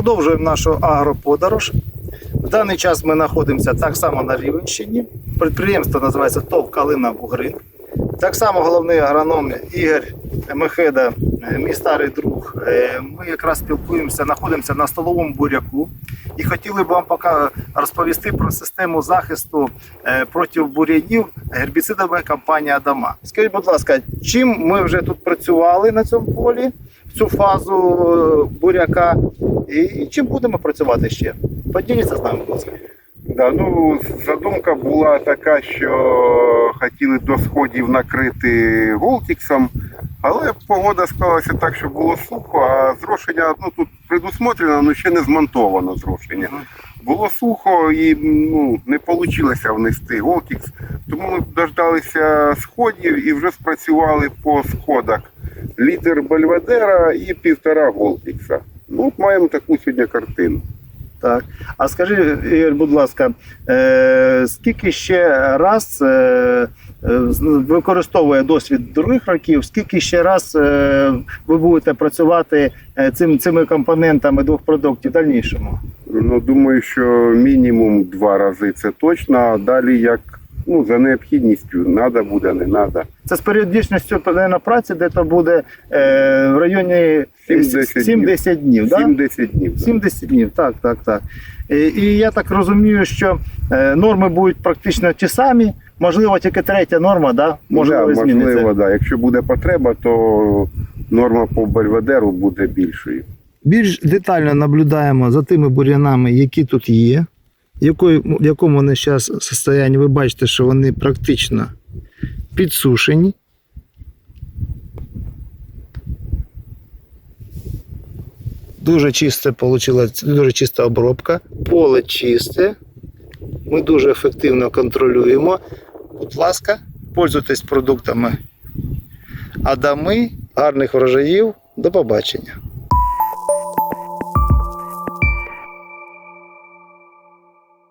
Продовжуємо нашу агроподорож. В даний час ми знаходимося так само на Рівенщині. Підприємство називається ТОВ Калина Бугрин. Так само головний агроном Ігор Мехеда, е, мій старий друг. Е, Ми якраз спілкуємося, знаходимося на столовому буряку і хотіли б вам розповісти про систему захисту е, проти бур'янів гербіцидами компанії Адама. Скажіть, будь ласка, чим ми вже тут працювали на цьому полі цю фазу е, буряка, і, і чим будемо працювати ще? Поділіться з нами, будь ласка. Да, ну, задумка була така, що хотіли до сходів накрити Волтіксом, але погода склалася так, що було сухо, а зрошення ну, тут предусмотрено, але ще не змонтовано зрошення. Було сухо і ну, не вийшло внести Волтікс, тому ми дождалися сходів і вже спрацювали по сходах літр Бельведера і півтора Волтікса. Ну, от маємо таку сьогодні картину. Так. А скажи, Ігор, будь ласка, е, скільки ще раз е, е, використовує досвід других років, скільки ще раз е, ви будете працювати е, цим, цими компонентами двох продуктів в дальнішому? Ну, думаю, що мінімум два рази це точно, а далі як ну, за необхідністю, треба буде, не треба. Це з періодичністю на праці, де то буде е, в районі 7-10 7-10 днів. да? 7-10 днів. 70 днів, так, так, так. І, і я так розумію, що е, норми будуть практично ті самі. Можливо, тільки третя норма, да? можливо, да, зміниться. можливо, да. Якщо буде потреба, то норма по бельведеру буде більшою. Більш детально наблюдаємо за тими бур'янами, які тут є, в якому вони зараз стані. Ви бачите, що вони практично підсушені. Дуже чисте вийшла, дуже чиста обробка. Поле чисте. Ми дуже ефективно контролюємо. Будь ласка, пользуйтесь продуктами Адами, гарних врожаїв. До побачення.